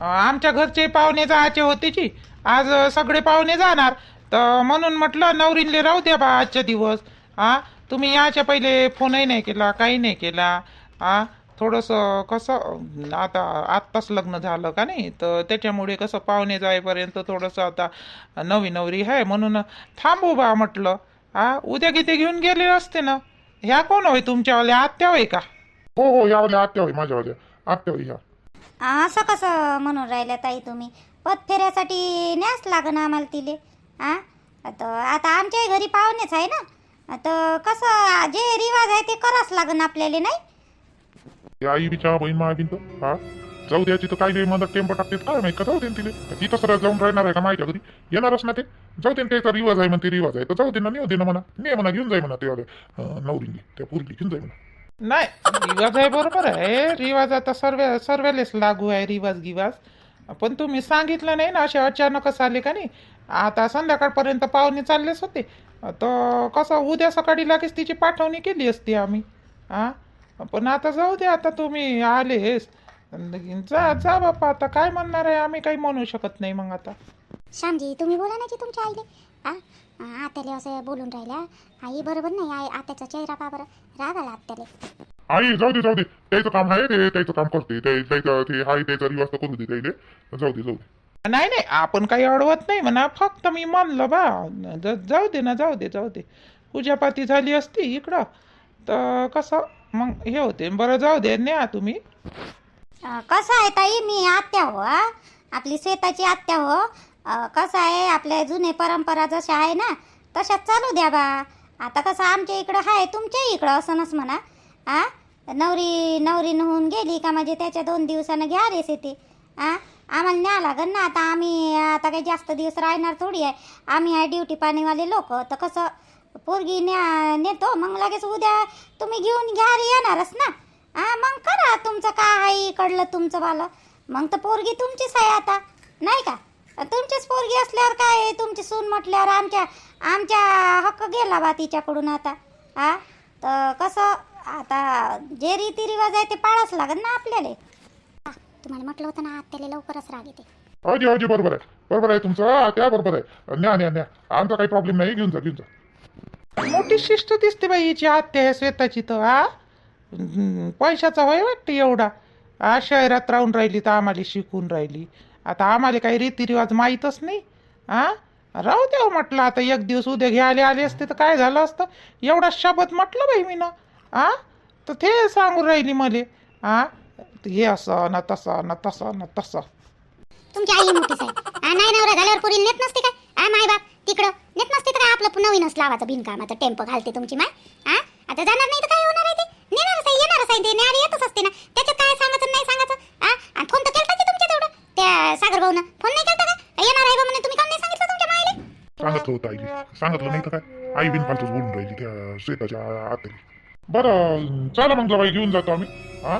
आमच्या घरचे पाहुणे जायचे होते जी. आज सगळे पाहुणे जाणार. तर म्हणून म्हटलं नवरींले राहू द्या बा आजच्या दिवस. हा तुम्ही याच्या पहिले फोनही नाही केला काही नाही केला. आ थोडंसं कसं आता आत्ताच लग्न झालं का नाही? तर त्याच्यामुळे कसं पाहुणे जाईपर्यंत थोडंसं आता नवी नवरी आहे म्हणून थांबू बा म्हटलं. हा उद्या किती घेऊन गेले असते ना. ह्या कोण होय तुमच्यावाल्या आत्या होय का? हो हो यावाल्या आत्या होय माझ्यावाल्या आत्या होय ह्या असं कसं म्हणून राहिल्या ताई तुम्ही? पत फेऱ्यासाठी न्यास लागन आम्हाला तिले आ? तर आता आमच्याही घरी पाहुणेच आहे ना? तर कसं जे रिवाज आहे ते करावंच लागन आपल्याला नाही? ती आई बिचारा बहीण महाबीन तर हा? जाऊ द्यायची तर काय नाही मला टेम्पो टाकते काय माहीत का? जाऊ दे ना तिले. तिथं सरळ जाऊन राहणार आहे का माझ्या घरी? येणारच ना ते. जाऊ दे ना त्याचा रिवाज आहे म्हणते रिवाज आहे. तर जाऊ दे ना नेऊ दे ना म्हणा ने म्हणा घेऊन जाय म्हणा ते नवरीने त्या पूर्वी घेऊन जाय म्हणा. नाही रिवाज आहे बरोबर आहे. रिवाज आता सर्व सर्वेलेच लागू आहे रिवाज गिवाज. पण तुम्ही सांगितलं नाही ना असे अचानकच आले का नाही? आता संध्याकाळपर्यंत पाहुणे चाललेच होते. तर कसं उद्या सकाळी लगेच तिची पाठवणी केली असती आम्ही. हां पण आता जाऊ दे आता तुम्ही आलेस जा जा बापा आता काय म्हणणार आहे? आम्ही काही म्हणू शकत नाही मग आता. श्यामजी तुम्ही बोला ना की तुमच्या आईले. आ, आत्याले असं बोलून राहिल्या. आई बरोबर नाही आई आत्याचा चेहरा पा बरं. राग आला आत्याले. आई जाऊ दे जाऊ दे. त्याचं काम आहे ते त्याचं काम करते. ते त्याचं ते आहे त्याचा रिवाज तर करू दे त्याले. जाऊ दे जाऊ दे. नाही नाही आपण काही अडवत नाही म्हणा. फक्त मी म्हणलं बा. जाऊ दे ना जाऊ दे जाऊ दे. पूजापाती झाली असती इकडं. तर कसं? मग हे होते. बरं जाऊ दे न्या तुम्ही. कसं आहे ताई? मी आत्या हो? आपली श्वेताची आत्या हो. कसं आहे आपल्या जुने परंपरा जशा आहे ना तशाच चालू द्या बा. आता कसं आमच्या इकडं आहे तुमच्या इकडं असं म्हणा. आ? नवरी नवरी होऊन गेली का म्हणजे त्याच्या दोन दिवसानं घ्या रेस येते आ? आम्हाला न्या लागन ना आता आम्ही आता काही जास्त दिवस राहणार थोडी आहे. आम्ही आहे ड्युटी पाणीवाले लोक तर कसं पोरगी न्या नेतो मग लगेच उद्या तुम्ही घेऊन घ्या रे येणारच ना. हां मग करा तुमचं काय आहे इकडलं तुमचं वालं. मग तर पोरगी तुमचीच आहे आता नाही का? तुमचीच पोरगी असल्यावर काय आहे, तुमची सून म्हटल्यावर आमच्या आमच्या हक्क गेला बा तिच्याकडून आता. हा? तर कसं आता जे रीतिरिवाज आहे ते पाळावंच लागेल ना आपल्याला. तुम्हाला म्हटलं होतं ना आत्याला लवकरच राग येते. अजी अजी बरोबर आहे. बरोबर आहे तुमचं त्या बरोबर आहे. न्या न्या न्या. आमचा काही प्रॉब्लेम नाही घेऊन जा घेऊन जा. मोठी शिस्त दिसते बाई हिची आत्या आहे श्वेताची तर हा? हम्म, पैशाचा होय वाटतं एवढा. हा शहरात राहून राहिली तर आम्हाला शिकून राहिली. आता आम्हाला काही रीतिरिवाज माहीतच नाही हा राहू द्या हो म्हटलं आता एक दिवस उद्या घ्यायला आले असते तर काय झालं असतं? एवढा शब्द म्हटलं बाई मी ना आ? तर ते सांगून राहिली मले आ? हे असं ना तसं ना तसं ना तसं. तुमची आई मोठी साहेब आ, नाही नवरा झाल्यावर पुरी नेत नसते काय? आ माय बाप तिकडं नेत नसते तर काय आपलं नवीनच लावाचं बिनकामाचं टेम्प घालते तुमची माय? आ? आता जाणार नाही तर काय होणार आहे ते? नेणारच आहे येणारच आहे ते न्यारी येतच असते ना. त्याच्यात काय सांगायचं नाही सांगायचं? आ? आणि फोन तर केलता की तुमच्या तेवढं त्या सागर भाऊनं फोन नाही केलता का? येणार आहे बा म्हणे तुम्ही काऊन नाही सांगितलं तुमच्या मायले? सांगितलं होतं आईने सांगितलं नाही तर काय? आई बिन फालतूच बोलून राहिली त्या श्वेताच्या आत्याने बरं चला मग बाई घेऊन जातो आम्ही. हा?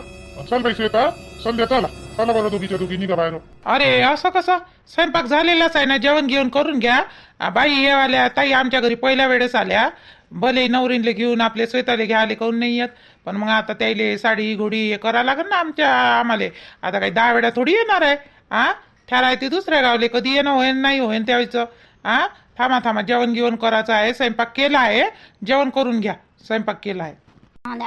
चल बाई श्वेता संध्या चला. चला बरं दोघीच्या दोघी निघा बाहेर. अरे असं कसं? स्वयंपाक झालेलाच आहे ना? जेवण घेऊन करून घ्या. आ, बाई हे आल्या ताई आमच्या घरी पहिल्या वेळेस आल्या. भले नवरीनले घेऊन आपले स्वतःले घ्यायले काऊन नाही येत. पण मग आता त्याले साडी घोडी हे करावं लागेल ना आमच्या आम्हाला. आता काही दहा वेळा थोडी येणार आहे. हा ठराय ते दुसऱ्या गावले कधी येणं होईन नाही होईन त्यावेळेचं. हा थांबा थांबा जेवण घेऊन करायचं आहे स्वयंपाक केला आहे जेवण करून घ्या स्वयंपाक केला आहे.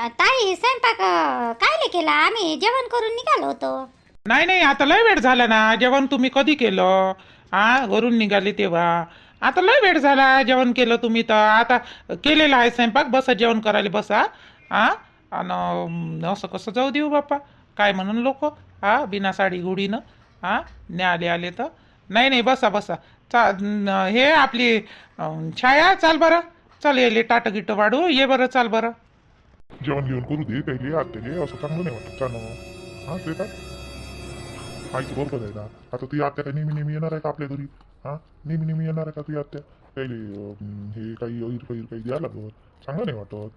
ताई स्वयंपाक अं, कायले केला? आम्ही जेवण करून निघालो होतो. नाही नाही आता लय वेळ झाला ना जेवण तुम्ही कधी केलं? हा घरून निघाले तेव्हा. आता लय वेळ झाला जेवण केलं तुम्ही तर. आता केलेलं आहे स्वयंपाक बसा जेवण करायला बसा. हा आणि असं कसं जाऊ देऊ बाप्पा? काय म्हणून लोक? हा बिना साडी गुडीनं? हा? ने आले आले तर? नाही नाही बसा बसा. चा न- हे आपली अं, छाया चाल बरं. चल येले टाट गिट वाढू. ये बरं चाल बरं. जेवण घेऊन करू दे त्याले आत्याले असं चांगलं नाही वाटत. चालणं हा श्वेता आईचं बरोबर आहे ना. आता तुझी आत्या काय नेहमी नेहमी येणार आहे का आपल्या घरी? हा? नेहमी नेहमी येणार आहे का तुझी आत्या? त्याले अं, हे काही अहिर काही काही द्यायला लागत चांगलं नाही वाटत.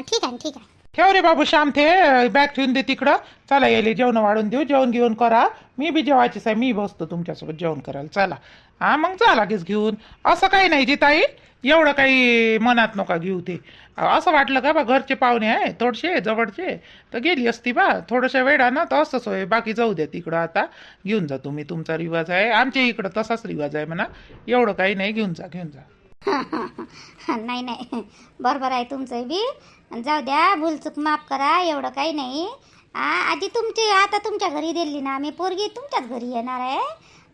ठीक आहे ठीक आहे. ठेव रे बाबू श्याम ते बॅग ठेवून दे तिकडं. चला यायले जेवण वाढून देऊ. जेवण घेऊन करा. मी बी जेवायचीच आहे मी बसतो तुमच्यासोबत जेवण करायला. चला. हा मग जा लागेच घेऊन. असं काही नाही जी ताई एवढं काही मनात नका घेऊ ते. असं वाटलं का बा घरचे पाहुणे आहे थोडसे जवळचे. तर गेली असती बा. थोडंसं वेळानं तर असंच होय बाकी जाऊ द्या तिकडं आता. घेऊन जा तुम्ही. तुमचा रिवाज आहे. आमच्या इकडं तसाच रिवाज आहे म्हणा. एवढं काही नाही. घेऊन जा घेऊन जा. नाही नाही. बरोबर आहे तुमचं बी. जाऊ द्या भूलचूक माफ करा एवढं काही नाही. आजी तुमची आता तुमच्या घरी दिली ना आम्ही पोरगी तुमच्याच घरी येणार आहे.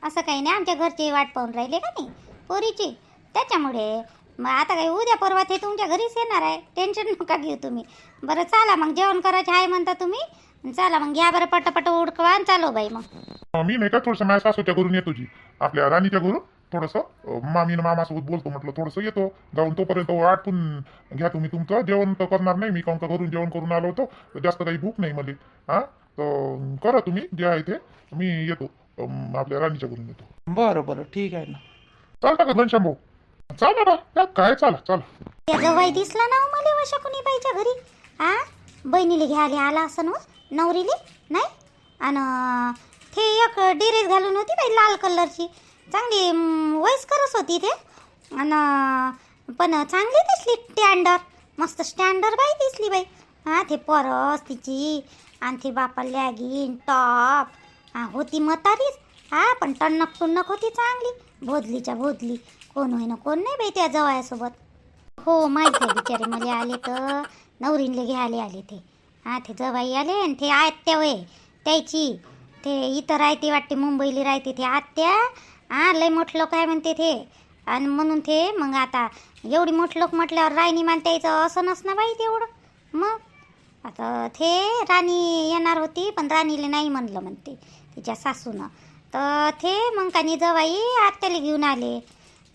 असं काही नाही आमच्या घरचे वाट पाहून राहिले का नाही पोरीची? त्याच्यामुळे मग आता काही उद्या परवा ते तुमच्या घरीच येणार आहे. टेन्शन नका घेऊ तुम्ही. बरं चला मग जेवण करायचे आहे म्हणता तुम्ही. चला मग घ्या बरं पटपट उडकवा आणि चालो बाई मग. मी नाही का थोडंसं माझ्या सासूच्या घरून येतो जी. आपल्या राणीच्या घरून. थोडंसं मामी मामासोबत बोलतो म्हटलं थोडंसं येतो. जाऊन तोपर्यंत आटपून घ्या तुम्ही तुमचं. जेवण तर करणार नाही मी काऊन का घरून जेवण करून आलो होतो. तर जास्त काही भूक नाही मला. हा? तर करा तुम्ही जे आहे ते. मी येतो. आपल्या राणीच्या घरून येतो. बरं बरं ठीक आहे ना. चालता का घनश्याम भाऊ? चाला ना त्यात काय चला चला. जवाई दिसला ना हो मला वशा कुणी बाईच्या घरी? आ? बहिणीले घ्यायला आला असं ना नवरीले नाही? आणि ते एक ड्रेस घालून होती बाई लाल कलरची. चांगली वयस्करच होती ते. आणि पण चांगली दिसली स्टँडर मस्त स्टँडर बाई दिसली बाई. हा ते परस तिची आणि ते बापा लॅगिन टॉप हा होती मतारीच हा पण टणक टुणक होती चांगली. भोदलीच्या भोदली कोण होईना कोण नाही बाई त्या जवायासोबत हो माहिती आहे बिचारे मला आले तर. नवरीनले घ्यायला आले ते. हा ते जवाई आले आणि ते आत्या वय. त्याची ते इथं राहते वाटते मुंबईला राहते ते आत्या. हां लय मोठ लोक आहे म्हणते ते. आणि म्हणून ते मग आता एवढी मोठ लोक म्हटल्यावर राणी मानतायचं त्याचं असं नसणं बाई तेवढं. मग आता ते राणी येणार होती पण राणीला नाही म्हणलं म्हणते तिच्या सासूनं. तर ते मग कानी जवाई आत्याला घेऊन आले.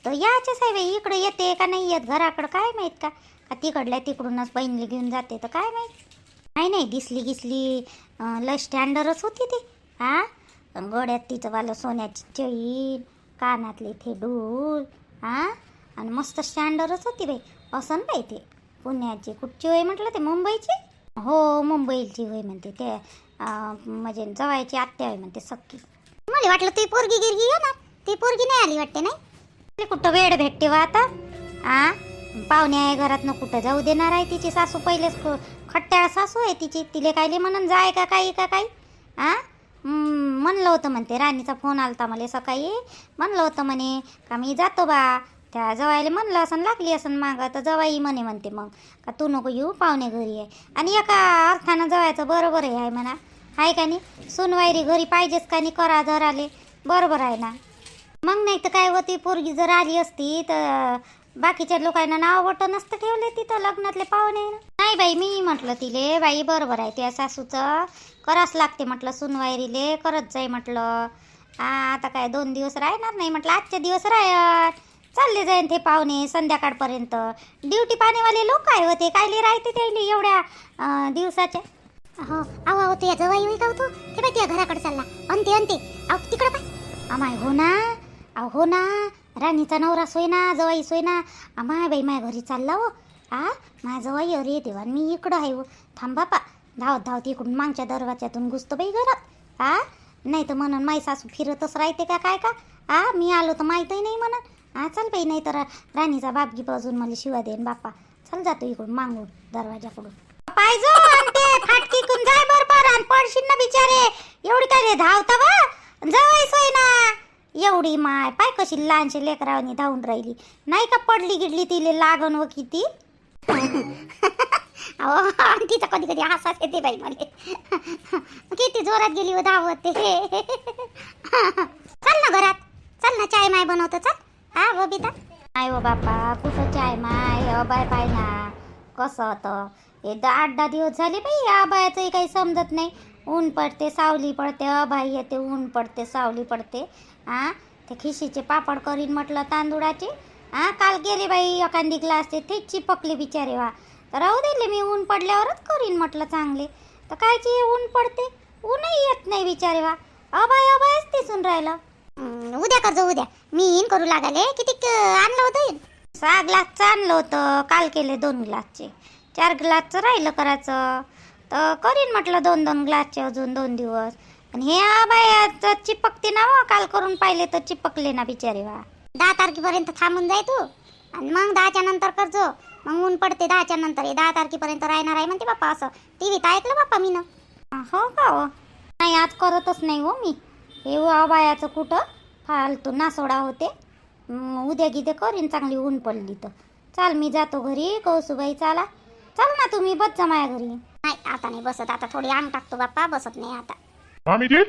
तर याच्या आहे बाई इकडं येते का नाही येत? घराकडं काय माहीत का? का तिकडल्या तिकडूनच बहिणीला घेऊन जाते तर काय माहीत? नाही नाही दिसली गिसली लय स्टँडरच होती ती. हां? गड्यात तिचं वालं सोन्याची चैन कानातले ते डूल हा? आणि मस्त स्टँडरच होती बाई असं बाई ते. पुण्याची कुठची होय म्हटलं ते मुंबईची? हो मुंबईची होय म्हणते ते. म्हणजे जवायची आत्या होय म्हणते सक्की मला वाटलं ती पोरगी गिरगी येणार. ती पोरगी नाही आली वाटते नाही? कुठं वेळ भेटते वा आता? आ? पाहुणे आहे घरात कुठं जाऊ देणार आहे तिची सासू? पहिलेच खट्ट्याळ सासू आहे तिची. तिले कायले म्हणून जाय का काही का काही? आ? म्हणलं होतं म्हणते राणीचा फोन आलता मला सकाळी. म्हणलं होतं म्हणे का मी जातो बा. त्या जवायला म्हणलं असं लागली असं मागं तर जवाई म्हणे म्हणते मग का तू नको येऊ पाहुणे घरी आहे आणि एका अर्थानं जवायचं बरोबर आहे म्हणा. आहे का नाही? सुनवायरी घरी पाहिजेच का नाही करा जर आले. बरोबर आहे ना. मग नाही तर काय होती पोरगी जर आली असती तर बाकीच्या लोकांना नाव बटन नसतं ठेवले तिथं लग्नातले पाहुणे. नाही बाई मी म्हटलं तिले बाई बरोबर आहे त्या सासूचं करावंच लागते म्हटलं सुनवायरीले करत जाई म्हटलं. हा आता काय दोन दिवस राहणार नाही म्हटलं. आजचे दिवस राहत चालले जाईन ते पाहुणे संध्याकाळपर्यंत. ड्युटी पाणीवाले लोक काय होते कायले राहते त्याले एवढ्या दिवसाच्या हो अहो अहो तुझ्या जवाई होई का हो तू? ते बाई तुझ्या घराकडे चालला. अंते अंते. अहो तिकडं पाय. अमाय हो ना. अहो हो ना. राणीचा नवरा सोय ना जवाई सोय ना. अमाय बाई माझ्या घरी चालला हो. आ? माझं जवाई अरे देवा मी इकडं आहे व थांब बापा. धावत धावत इकडून मागच्या दरवाजातून घुसतो बाई घरात. आ? नाही तर म्हणून माई सासू फिरतच राहते का काय का? आ? मी आलो तर माहीतही नाही म्हणत हा चल बाई नाही तर राणीचा बापगी बाजून मला शिवा देईन बाप्पा. चल जातो इकडून मागून दरवाजाकडून पाहिजो आणि ते फाटकीकून जाय बरोबर. आणि पडशील ना बिचारे. एवढी काय रे धावता बा? जवळ सोय ना. एवढी माय पाय कशी लहानशी लेकरावनी धावून राहिली. नाही का पडली गिडली तिले लागण व किती? अहो तिचं कधी कधी हसाच येते बाई मला. किती जोरात गेली हो धावत ते. चल ना घरात. चल ना चाय माय बनवतो चल. हा हो, बबिता नाही हो बापा कुठं चाय माय? अबाय पाय ना. कसं होतं? हे आठ दहा दिवस झाले बाई या अबायाचंही काही समजत नाही. ऊन पडते सावली पडते अबाई येते ऊन पडते सावली पडते. हा ते खिशीचे पापड करीन म्हटलं तांदुळाचे. हा काल गेले बाई एखादी ग्लासचे तेच चिपकले बिचारे वा. तर राहू दिले मी ऊन पडल्यावरच करीन म्हटलं चांगले. तर कायची ऊन पडते? ऊनही येत नाही बिचारे वा. अबाय अबायच दिसून राहिलं. उद्या कर उद्या. मी येईन करू लागाले. किती आणलं होतं सहा ग्लासचं आणलं होतं. काल केले दोन ग्लासचे चार ग्लासचं राहिलं करायचं. तर करीन म्हटलं दोन दोन ग्लासचे अजून दोन दिवस. पण हे बाया चिपकते ना व. काल करून पाहिले तर चिपकले ना बिचारे वा. दहा तारखेपर्यंत थांबून जाय तू. आणि मग दहाच्या नंतर करजो मग ऊन पडते दहाच्या नंतर. हे दहा तारखेपर्यंत राहणार आहे म्हणते बाप्पा असं. टी व्हीत ऐकलं बाप्पा मी ना हो का हो? नाही आज करतच नाही हो मी. हे बायाचं कुठं? फालतू नासोडा होते. हम्म, उद्या गिद्या करीन चांगली ऊन पडली तर. चाल मी जातो घरी. कौसुबाई चाला. चाल ना तुम्ही बस जा माझ्या घरी. नाही आता नाही बसत. आता थोडी अंग टाकतो बाप्पा. बसत नाही आता. मामीजी?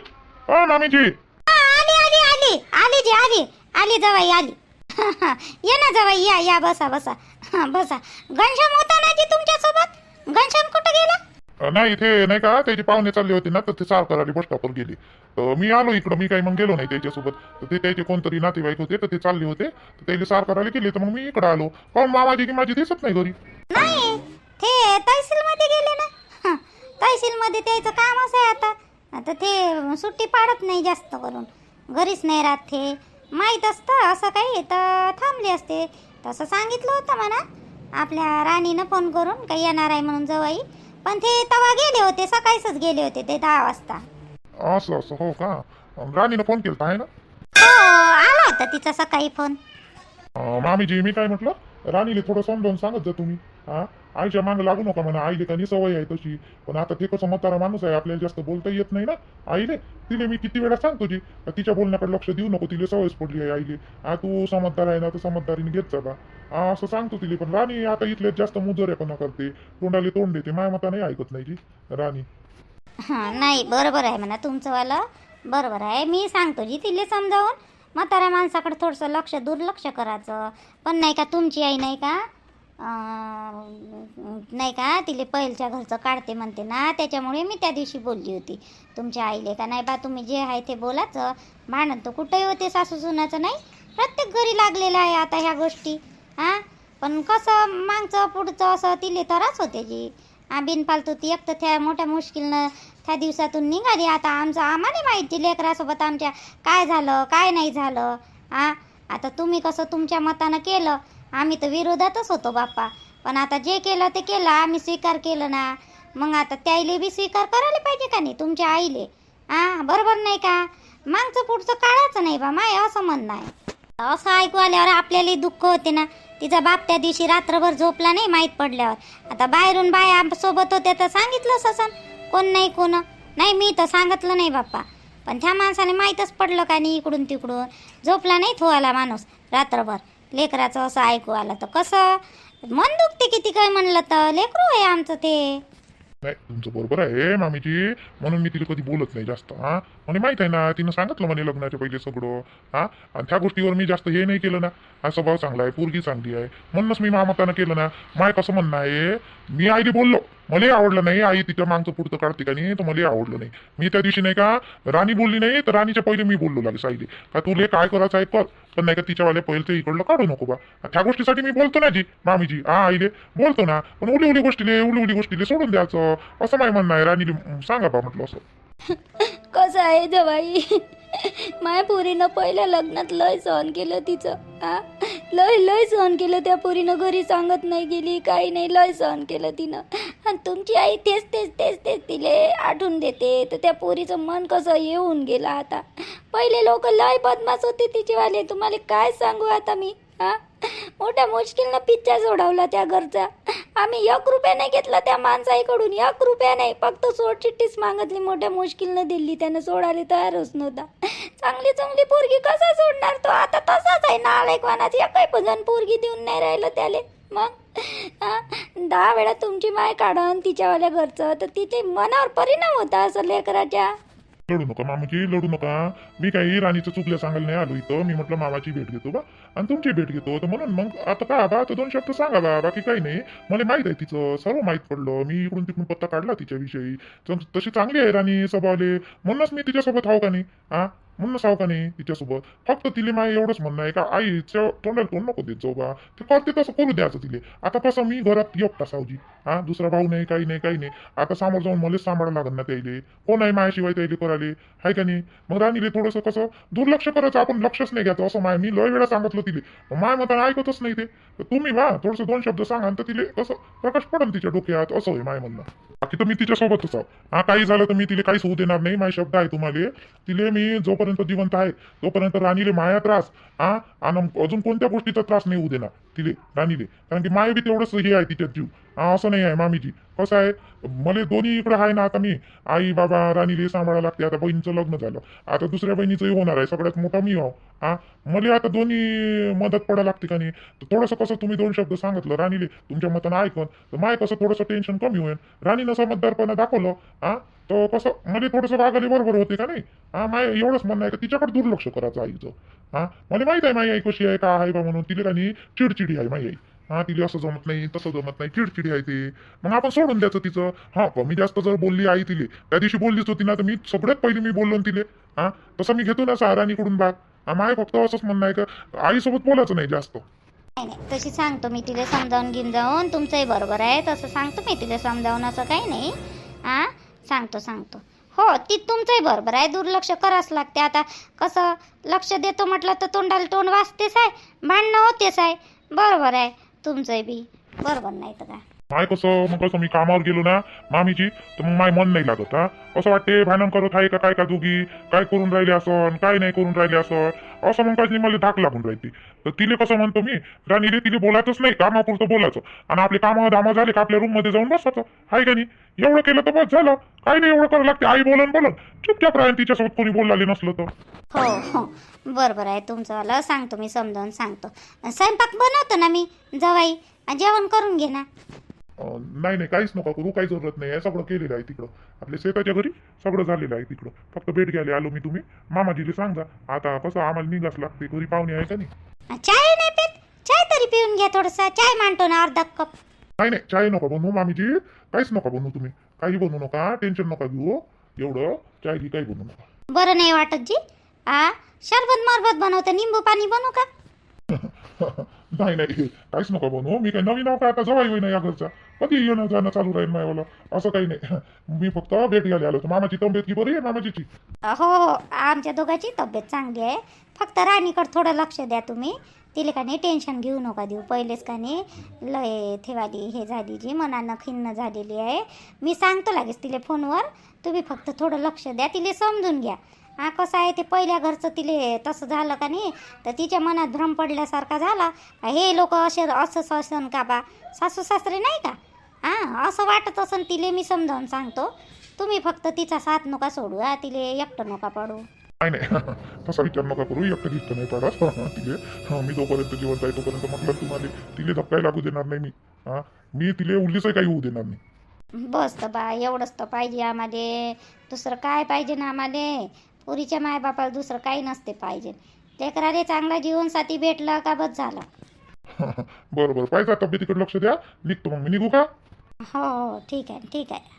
ओ मामीजी. आ, आली आली आली. आली जी आली. आली जवाई आली. ये ना जवाई या या बसा बसा. हा, बसा. घनश्याम होता ना जी तुमच्यासोबत? घनश्याम कुठं गेला? नाही ते नाही का त्याचे पाहुणे चालले होते ना तर ते सार करायला बस स्टॉपवर गेले. तर मी आलो इकडं मी काही मग गेलो नाही त्याच्यासोबत. तर ते त्याचे कोणतरी नातेवाईक होते तर ते चालले होते. तर त्याला सार करायला गेले तर मग मी इकडं आलो. पण मामाजी की माझी दिसत नाही घरी? नाही ते तहसील मध्ये गेले ना. तहसील मध्ये त्याचं काम असं आहे आता. आता ते सुट्टी पाडत नाही जास्त करून. घरीच नाही राहत ते. माहीत असतं असं काही तर थांबले असते. तसं सांगितलं होतं म्हणा आपल्या राणीनं फोन करून काही येणार आहे म्हणून जवाई पण ते तवा गेले होते सकाळीच गेले होते ते दहा वाजता. असं असं हो का? राणीनं फोन केला आहे ना? हो आला होता तिचा सकाळी फोन अं, मामीजी मी काय म्हटलं? राणीले थोडं समजावून सांगत जा तुम्ही. हा? आईच्या मागं लागू नका म्हणा. आईले काही सवय आहे तशी. पण आता ते कसं म्हातारा माणूस आहे आपल्याला जास्त बोलता येत नाही ना. आईले तिले मी किती वेळा सांगतो जी तिच्या बोलण्याकडे लक्ष देऊ नको तिले सवयच पडली आहे आईले. आ तू समजदार आहे ना तर समजदारीने घेत जा बा. असं सांगतो तिले पण राणी आता इथले जास्त मुजऱ्यापणा करते. तोंडाले तोंड देते माया मता नाही ऐकत नाही जी. राणी. हा नाही बरोबर आहे म्हणा तुमचंवालं. बरोबर आहे. मी सांगतो जी तिले समजावून. म्हाताऱ्या माणसाकडे थोडंसं लक्ष दुर्लक्ष करायचं. पण नाही का तुमची आई नाही का नाही का तिले पहिलच्या घरचं काढते म्हणते ना त्याच्यामुळे मी त्या दिवशी बोलली होती. तुमच्या आईले का नाही बा तुम्ही जे आहे ते बोलाचं भांडण तर कुठंही होते सासू सुनाचं नाही. प्रत्येक घरी लागलेलं आहे आता ह्या गोष्टी. हां? पण कसं मागचं पुढचं असं तिले तरच होते जी. आ बिनफालतू ती एक तर त्या मोठ्या मुश्किलनं त्या दिवसातून निघाली. आता आमचं आम्हाला माहिती लेकरासोबत आमच्या काय झालं काय नाही झालं. आ? आता तुम्ही कसं तुमच्या मतानं केलं? आम्ही तर विरोधातच होतो बाप्पा. पण आता जे केलं ते केलं आम्ही स्वीकार केलं ना. मग आता त्याईले बी स्वीकार करायला पाहिजे का नाही तुमच्या आईले? आ बरोबर नाही का? मागचं पुढचं काळाचं नाही बा माय असं म्हणणं आहे. असं ऐकू आल्यावर आपल्याला दुःख होते ना. तिचा बाप त्या दिवशी रात्रभर झोपला नाही माहीत पडल्यावर. आता बाहेरून बाया सोबत होत्या तर सांगितलंच असं कोण नाही कोण? नाही मी तर सांगितलं नाही बाप्पा. पण त्या माणसाने माहीतच पडलं का नाही इकडून तिकडून? झोपला नाही थोवाला माणूस रात्रभर. लेकराचं असं ऐकू आलं तर कसं? मन दुखते किती काय म्हणलं तर. लेकरू आहे आमचं ते. नाही तुमचं बरोबर आहे. मामीजी म्हणून मी तिला कधी बोलत नाही जास्त हा? म्हणे माहीत आहे ना तिनं सांगितलं म्हणे लग्नाच्या पहिले सगळं हा? आणि त्या गोष्टीवर मी जास्त हे नाही केलं ना. हा स्वभाव चांगला आहे पोरगी चांगली आहे. म्हणूनच मी मामातानं केलं ना. माय कसं म्हणणं आहे मी आईली बोललो. मला आवडलं नाही. आई तिच्या मागचं पुढचं काढते का नाही तर मला आवडलं नाही. मी त्या दिवशी नाही का राणी बोलली नाही तर राणीच्या पहिले मी बोललो लागेल साईली का तुले काय करायचं आहे कर पण नाही का तिच्यावाले पहिलं इकडलं काढू नको बा. त्या गोष्टीसाठी मी बोलतो ना जी मामीजी हा आईले बोलतो ना पण उली उली गोष्टीले उली उली गोष्टीले सोडून द्यायचं. असं माय म्हणणं आहे राणीले सांगा बा म्हटलं असं. कसं आहे जवाई माय पुरीनं पहिल्या लग्नात लय सहन केलं तिचं लय लय सहन केलं त्या पोरीनं. घरी सांगत नाही गेली काही नाही. लय सहन केलं तिनं. आणि तुमची आई तेच तेच तेच तेच तिले आठवून देते. तर त्या पोरीचं मन कसं येऊन गेलं आता. पहिले लोक लय बदमाश होते तिचेवाले. तुम्हाला काय सांगू आता मी? मोठ्या मुश्किलनं पिच्चा सोडवला त्या घरचा. आम्ही एक रुपया नाही घेतला त्या माणसाईकडून एक रुपया नाही. फक्त सोड चिठ्ठीच मागितली. मोठ्या मुश्किलनं दिली त्यानं सोडायला तयारच नव्हता. चांगली चांगली पोरगी कसा सोडणार तो? आता तसाच आहे. नालायकवानाची एकही पण जण पोरगी देऊन नाही राहिलं त्याले. मग? दहा वेळा तुमची माय काढून तिच्यावाल्या घरचं. तर तिथे मनावर परिणाम होता असं लेकराच्या. लढू नका मामाची लढू नका. मी काही राणीचं चुकल्या सांगायला नाही आलो इथं. मी म्हटलं मामाची भेट घेतो बा. आणि तुमची भेट घेतो. तर म्हणून मग आता का बा? तर दोन शब्द सांगा बा. बाकी काही नाही. मला माहीत आहे तिचं. सर्व माहीत पडलं. मी इकडून तिकडून पत्ता काढला तिच्याविषयी. तशी चांगली आहे राणी स्वभावले. म्हणूनच मी तिच्यासोबत हाव का नाही? हा म्हणून साव का नाही तिच्यासोबत फक्त तिले माय एवढंच म्हणणं आहे का आईच्या तोंडाला तोंड नको देत जाऊ बा. ते करते तसं करू द्यायचं तिले. आता कसं मी घरात एकटा सावजी. हा दुसरा भाऊ नाही काही नाही काही नाही. आता समोर जाऊन मलाच सांभाळायला लागत ना त्याइले. कोण आहे मायाशिवाय त्याईले करायले हाय का नाही? मग राणीले थोडंसं कसं दुर्लक्ष करायचं आपण लक्षच नाही घ्यायचं. असं माय मी लय वेळा सांगितलं तिले. माय मताने ऐकतच नाही ते. तुम्ही वा थोडंसं दोन शब्द सांगा तर तिले कसं प्रकाश पडन तिच्या डोक्यात. असं होय माय म्हणणं. बाकी तर मी तिच्यासोबतच आहो हा काही झालं तर मी तिला काहीच होऊ देणार नाही. माझे शब्द आहे तुम्हाला. तिले मी जोपर्यंत जिवंत आहे तोपर्यंत राणीले माया त्रास. हा आणि अजून कोणत्या गोष्टीचा त्रास नाही होऊ देणार तिले राणीले. कारण की माया बी तेवढंच हे आहे तिच्यात जीव. असं नाही आहे मामीजी. कसं आहे? मला दोन्ही इकडे आहे ना आता मी. आई बाबा राणीले सांभाळायला लागते. आता बहिणीचं लग्न झालं. आता दुसऱ्या बहिणीचंही होणार आहे. सगळ्यात मोठा मी आहो. हा? मला आता दोन्ही मदत पडा लागते का नाही? तर थोडंसं कसं तुम्ही दोन शब्द सांगितलं राणीले. तुमच्या मतानं ऐकून. तर माय कसं थोडंसं टेन्शन कमी होईल राणीनं समजदारपणा दाखवलं हा? तर कसं मला थोडंसं वागायला बरोबर होते का नाही? हा? माय एवढंच म्हणणं आहे का तिच्याकडे दुर्लक्ष करायचं आईचं. हा? मला माहीत आहे माई आई कशी आहे का आहे बा म्हणून. तिला राणी चिडचिडी आहे माई आई. हा तिला असं जमत नाही तसं जमत नाही चिडचिडी आहे ते. मग आपण सोडून द्यायचं तिचं. हा कमी जास्त जर बोलली आई तिले त्या दिवशी बोललीच होती ना तर मी सगळ्यात पहिले मी बोललो तिले. हा तसं मी घेतो ना सहाराणीकडून भाग माय फक्त असंच म्हणणं आहे का आईसोबत बोलायचं नाही जास्त. नाही तशी सांगतो मी तिला समजावून घेऊन जाऊन तुमचंही बरोबर आहे तसं सांगतो मी तिला समजावून असं काही नाही. हां सांगतो सांगतो. हो ती तुमचंही बरोबर आहे दुर्लक्ष करावंच लागते. आता कसं लक्ष देतो म्हटलं तर तोंडाला तोंड वाचतेच आहे भांडणं होतेच आहे. बरोबर आहे. तुमचंही बी. बरोबर नाही तर माय कसं? मग कसं मी कामावर गेलो ना मामीची तर मग माय मन नाही लागत हा? असं वाटते? भांडण करत आहे का काय का दोघी? काय करून राहिले असं काय नाही करून राहिले असं? असं मग काही मला धाक लागून राहते तर तिले कसं म्हणतो मी? राणीले तिले बोलायचंच नाही कामापुरतं बोलायचं. आणि आपले कामं दामं झाले का आपल्या रूममध्ये जाऊन बसायचं आहे का नाही? एवढं केलं तर बस झालं. काही नाही एवढं करावं लागते. आई बोलन बोलन. चुपचाप राहील तिच्यासोबत कोणी बोलले नसलं तर. हो हो. बरोबर आहे तुमचंवालं सांगतो मी समजावून सांगतो. स्वयंपाक बनवतो ना मी जवाई. जेवण करून घे ना. अं, नाही नाही काहीच नका करू. काही जरूरत नाही. आहे सगळं केलेलं आहे तिकडं. आपल्या शेताच्या घरी सगळं झालेलं आहे तिकडं. फक्त भेट घ्यायला आलो मी तुम्ही. मामाजीला सांगा. आता कसं आम्हाला निघास लागते. घरी पाहुणे आहे का नाही? चाय नाही पित? चाय तरी पिऊन घ्या थोडंसं. चाय मांडतो ना अर्धा कप. नाही नाही चाय नका बनवू मामीजी. काहीच नका बनवू तुम्ही. काही बनवू नका टेन्शन नका घेऊ. एवढं चाय घी काही बनवू नका. बरं नाही वाटत जी. आ शरबत मारबत बनवतं निंबू पाणी बनवू का? नाही नाही काहीच नको बनवू मी काही नवीन आहो का आता जवळ होईना या घरचा कधी येणं जाणं चालू राहील माझ्यावाला असं काही नाही मी फक्त भेट घ्यायला आलो होतो मामाची तब्येत की बरी आहे मामाची हो हो आमच्या दोघांची तब्येत चांगली आहे फक्त राणीकडे थोडं लक्ष द्या तुम्ही तिला का नाही टेन्शन घेऊ नका देऊ पहिलेच का नाही लय ठेवाली हे झाली जी मनानं खिन्न झालेली आहे मी सांगतो लागेच तिला फोनवर तुम्ही फक्त थोडं लक्ष द्या तिला समजून घ्या हा कसं आहे ते पहिल्या घरचं तिले तसं झालं का नाही? तर तिच्या मनात भ्रम पडल्यासारखा झाला. हे लोक असे असंच असन का बा? सासू सासरे नाही का? हां असं वाटत असन तिले मी समजावून सांगतो. तुम्ही फक्त तिचा साथ नका सोडू हा तिले एकटं नका पडू. नाही नाही. तसा विचार नका करू एकटं दिसतं नाही पडत. तिले हं, मी जोपर्यंत जिवंत आहे तोपर्यंत म्हटलं तुम्हाला तिले धक्काही लागू देणार नाही मी. हा मी तिले काही होऊ देणार नाही. बस तर बा एवढंच तर पाहिजे आम्हाला. दुसरं काय पाहिजे ना आम्हाला? पुरीच्या मायबापाला दुसरं काही नसते पाहिजे. लेकराले चांगला जीवनसाथी भेटला का बस झाला. बरं बरं पाहिजे तब्येतीकडे लक्ष द्या. निघतो मग मी. निघू का? हो हो ठीक आहे ठीक आहे.